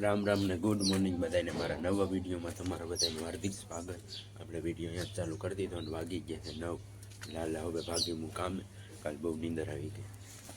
રામ રામ ને good morning બધાને મારા નવા વિડીયોમાં તમારા બધાનું હાર્દિક સ્વાગત. આપણે વીડિયો અહીંયા ચાલુ કરી દીધો અને વાગી ગયા છે નવ. લાલ, હવે ભાગી હું કામે. કાલ બહુ નીંદર આવી ગઈ.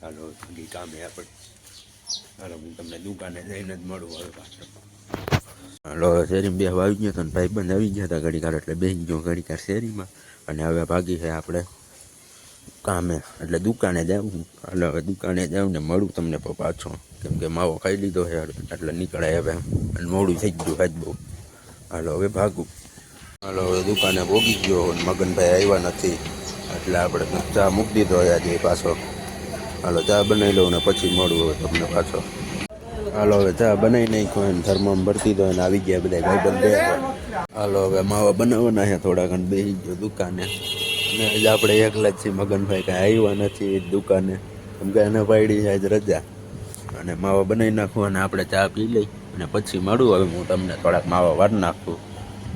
હાલો ભાગી કામે આપણે. હાલો હું તમને દુકાને જઈને જ મળું હવે પાછળ હાલો શેરીમાં બે આવી ગયો તો ને ભાઈ બંધ આવી ગયા હતા ઘડીકાર એટલે બેસી ગયો ઘડીકાર શેરીમાં. અને હવે ભાગી છે આપણે કામે એટલે દુકાને જાઉં એટલે દુકાને જાઉં ને મળું તમને પાછો. કેમ કે માવો ખાઈ લીધો છે એટલે નીકળે હવે અને મોડું થઈ ગયું આજ બહુ. હાલો, હવે ભાગું. હાલો, હવે દુકાને ભોગી ગયો અને મગનભાઈ આવ્યા નથી. એટલે આપણે ચા મૂકી દીધો આજે પાછો. હાલો, ચા બનાવી લઉં ને પછી મળું હવે તમને પાછો. હાલો, હવે ચા બનાવી નાખ્યો ને થર્મોમ ભરતી દો ને આવી ગયા બધા ભાઈ બંધ હાલો, હવે માવા બનાવવાના છે થોડા ઘણ બેસી ગયો દુકાને. અને આજે આપણે એકલા જ છીએ. મગનભાઈ કાંઈ આવ્યા નથી દુકાને. કેમ કે એને પાડી છે આજ રજા. અને માવા બનાવી નાખું અને આપણે ચા પી લઈ અને પછી મળું. હવે હું તમને થોડાક માવા વાર નાખું.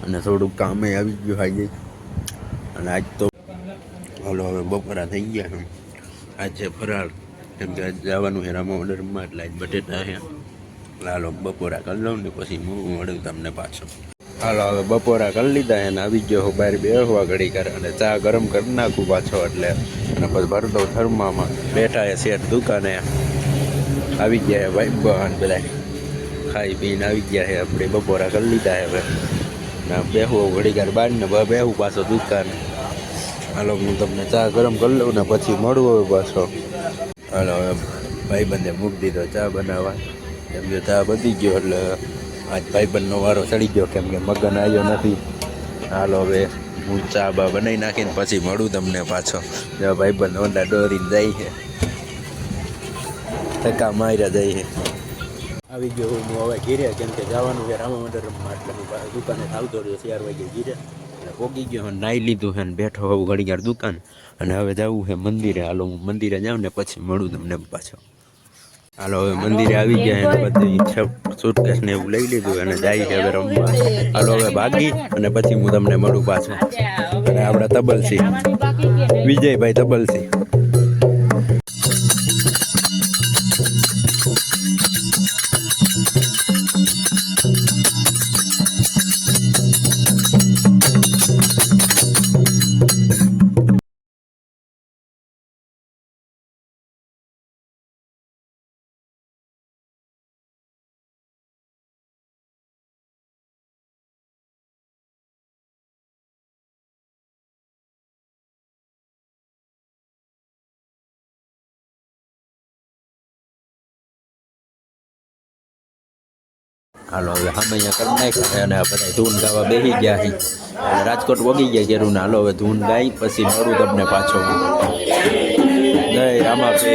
અને થોડુંક કામે આવી ગયું આજે અને આજ તો હાલો, હવે બપોરા થઈ ગયા આજે ફરાળ. કેમ કે આજ જવાનું છે રામા ઓર્ડરમાં એટલે આજ બટેટા છે. હાલો, બપોરા કરી લઉં ને પછી હું મળું તમને પાછો. હાલો, હવે બપોરા કરી લીધા એને, આવી ગયો હું બહાર બેસવા ઘડી કરે અને ચા ગરમ કરી નાખું પાછો એટલે. અને પછી ભરતો થર્મામાં બેઠા એ શેઠ દુકાને. આવી ગયા હે ભાઈ બહાન બધા ખાઈ પીને આવી ગયા છે, આપણે બપોરા કરી લીધા હવે. ને બેહવું ઘડી કાર બહારને બેહું પાછો દુકાને. હાલો, હું તમને ચા ગરમ કરી લઉં ને પછી મળું હવે પાછો. હાલો, હવે ભાઈ બંને મૂકી દીધો ચા બનાવવા. એમ જો ચા બધી ગયો એટલે આજ ભાઈબંધનો વારો ચડી ગયો કેમ કે મગન આવ્યો નથી. હાલો હવે હું ચા બા બનાવી નાખીને પછી મળું તમને પાછો. જો ભાઈબંધ ઓંડા દોરીને જાય છે. ધક્કા માર્યા જાય છે. આવી ગયો હું હવે ઘીરે, કેમ કે જવાનું કે રામા મંદિર એટલે દુકાને આવતો રહ્યો ચાર વાગે ઘીરે. પોગી ગયો નાઈ લીધું છે ને બેઠો હોઉં ઘડી વાર દુકાન. અને હવે જવું છે મંદિરે. હાલો હું મંદિરે જાઉં ને પછી મળું તમને પાછો. હાલો, હવે મંદિરે આવી ગયા એને બધી સુટકેસ ને એવું લઈ લીધું અને જાય છે હવે રમવા. હાલો, હવે ભાગી અને પછી હું તમને મળું પાછું. અને આપણા તબલસી વિજયભાઈ તબલસી હાલો, હવે સામે અહીંયા કરી નાખ્યા અને બધા ધૂન ગાવા બેસી ગયા છે. રાજકોટ વગી ગયા ઘેરું હાલો, હવે ધૂન ગાઈ, પછી મળું તમને પાછો. જય રામાપે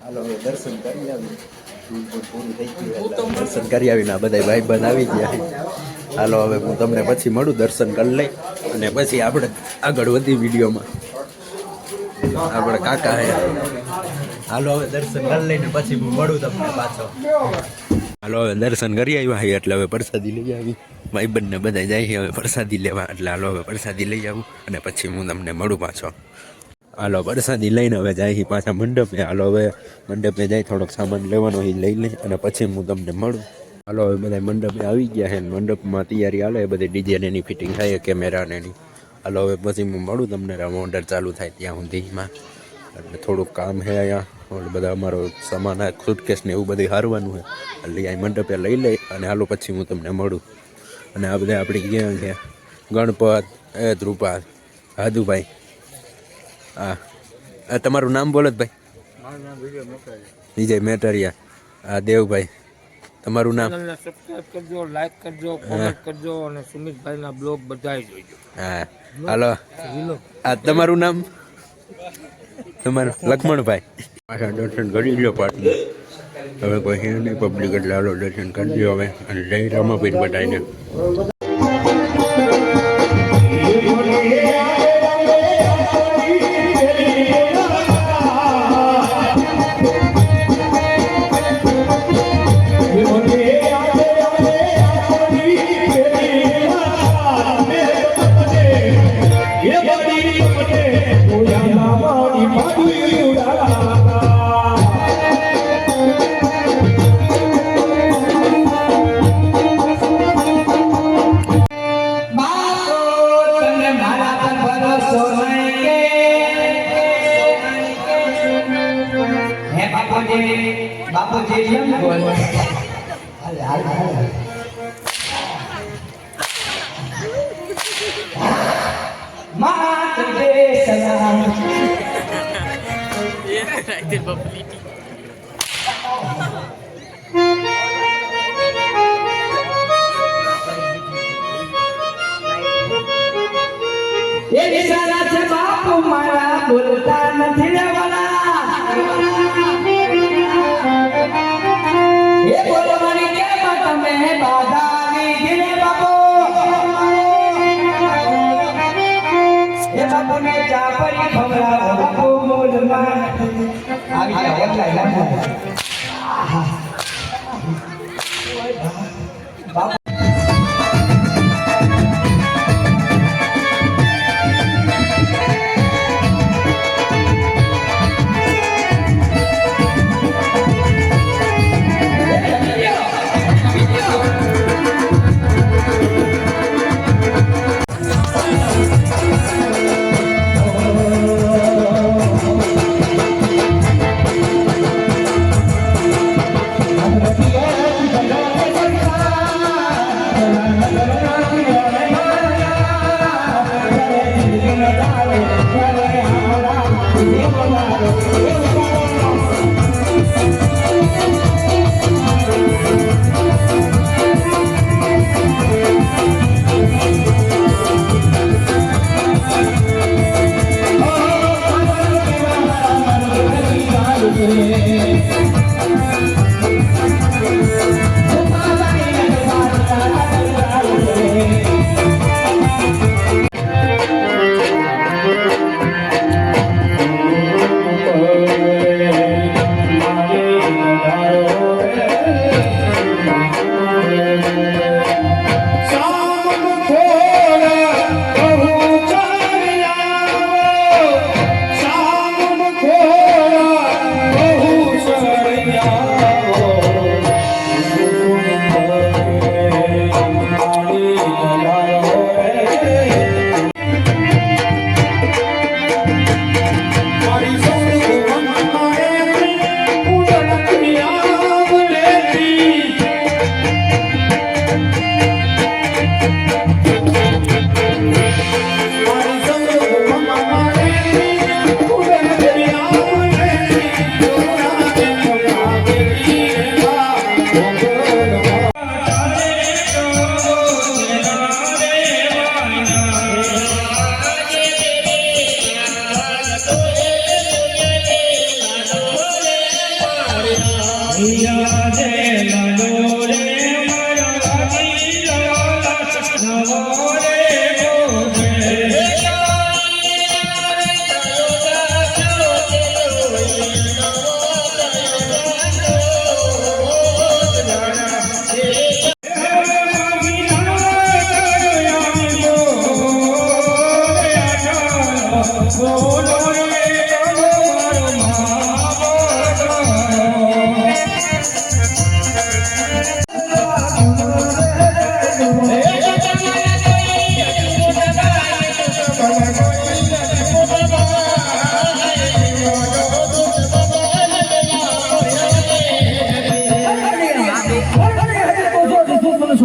હાલો હવે દર્શન કરી આવી પૂરું થઈ ગયું દર્શન કરી આવીને બધા ભાઈ બંધ આવી ગયા. હાલો, હવે હું તમને પછી મળું, દર્શન કરી લઈ અને પછી આપણે આગળ વધી વિડીયોમાં. આપણે કાકા હે. હાલો, હવે દર્શન કરી લઈને પછી હું મળું તમને પાછો. હાલો, હવે દર્શન કરી આવ્યા હા, એટલે હવે પ્રસાદી લઈ આવી. ભાઈ બંને બધા જાય હવે પ્રસાદી લેવા. એટલે હાલો, હવે પ્રસાદી લઈ આવું અને પછી હું તમને મળું પાછો. હાલો વરસાદી લઈને હવે જાય પાછા મંડપે. હાલો, હવે મંડપે જાય, થોડોક સામાન લેવાનો એ લઈ લઈ અને પછી હું તમને મળું. હાલો, હવે બધા મંડપે આવી ગયા છે મંડપમાં તૈયારી હાલે, બધી ડીજે એની ફિટિંગ થાય કેમેરા એની. હાલો, હવે પછી હું મળું તમને ઓર્ડર ચાલુ થાય ત્યાં સુધીમાં. એટલે થોડુંક કામ છે અહીંયા. એટલે બધા અમારો સામાન આ સુટકેસ એવું બધું હારવાનું છે એટલે અહીં મંડપે, લઈ લઈ અને હાલો પછી હું તમને મળું. અને આ બધા આપણી ગયા ગયા ગણપત, એ, ધ્રુપાદ, હાદુભાઈ. હા આ તમારું નામ બોલો જ ભાઈ. વિજય મોટારી વિજય મેટરિયા. આ દેવભાઈ. તમારું નામ? સબસ્ક્રાઇબ કરજો લાઈક કરજો કોમેન્ટ કરજો અને સુમિતભાઈના બ્લોગ બધાય જોઈજો હા. હાલો. આ તમારું નામ? તમારું? લક્ષ્મણભાઈ. પાછા દર્શન કરી લો પાટલું હવે કોઈ છે નહીં પબ્લિક એટલે હાલો દર્શન કરજો હવે. અને જય રામાપીર બધાને એ વિચારા છે બાપુ મારા તમે બાધા લીધી રે બાપુ? એ બાપુને ચા આવી ગયા ઓટલાય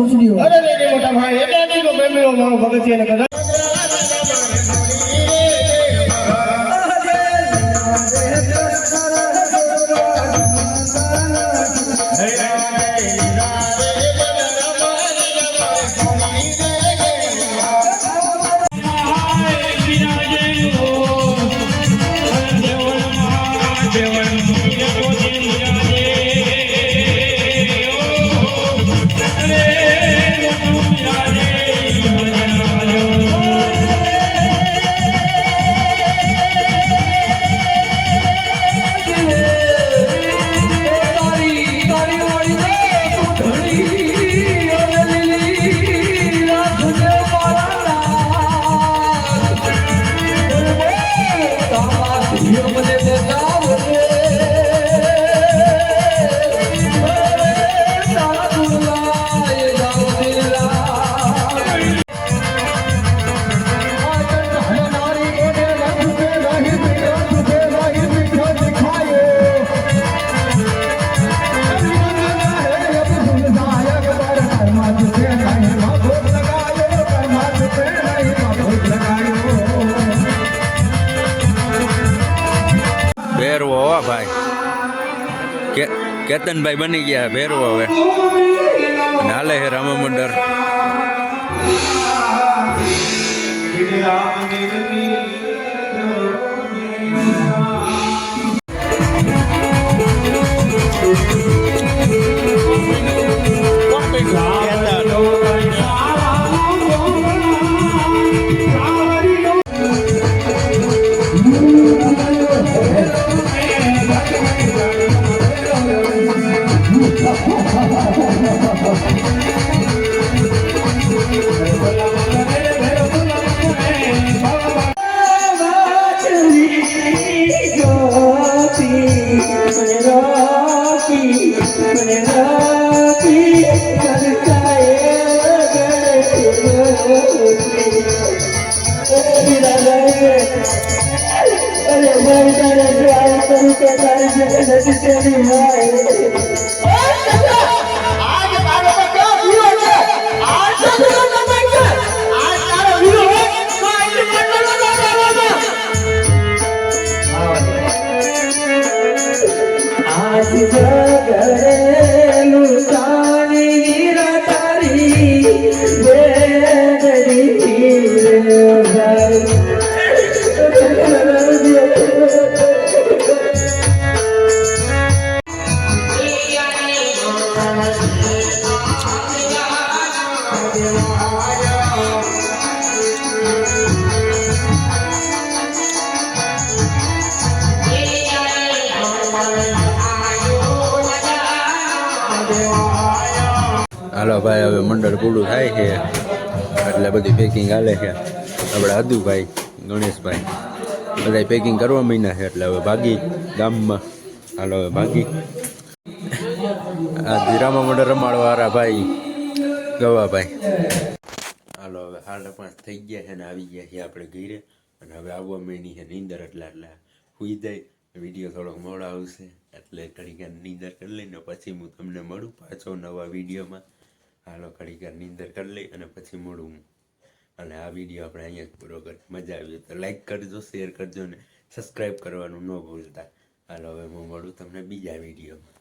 છોકરીઓ અરે મોટા ભાઈ એટલે પ્રેમીઓ મારો ભગત છે કેતનભાઈ બની ગયા ભેરો હવે. હાલે હે રામા મંડળ Oh, my God. ભાઈ હવે મંડળ પૂરું થાય છે. એટલે બધી પેકિંગ હાલે છે. આપણે આદુભાઈ ગણેશભાઈ. બધા પેકિંગ કરવા મહિના છે એટલે હવે ભાગી ગામમાં. હાલો હવે ભાગી. આ ધીરામાં મંડળ રમાડવાળા વાળા ભાઈ, ગવાભાઈ. હાલો હવે હાલ પણ થઈ ગયા છે ને આવી ગયા છીએ આપણે ઘીરે. અને હવે આવવા મહિની છે નીંદર એટલે એટલે સુઈ જાય. વીડિયો થોડોક મોડો આવશે એટલે ઘડી નીંદર કરી લઈને પછી હું તમને મળું પાછો નવા વિડીયોમાં. હાલો, ઘડીક વાર નીંદર કરી લઈ અને પછી હું અને આ વીડિયો આપણે અહીંયા જ પૂરો કરી મજા આવી તો લાઈક કરજો શેર કરજો ને સબસ્ક્રાઈબ કરવાનું ન ભૂલતા. હાલો, હવે હું મળું તમને બીજા વિડીયોમાં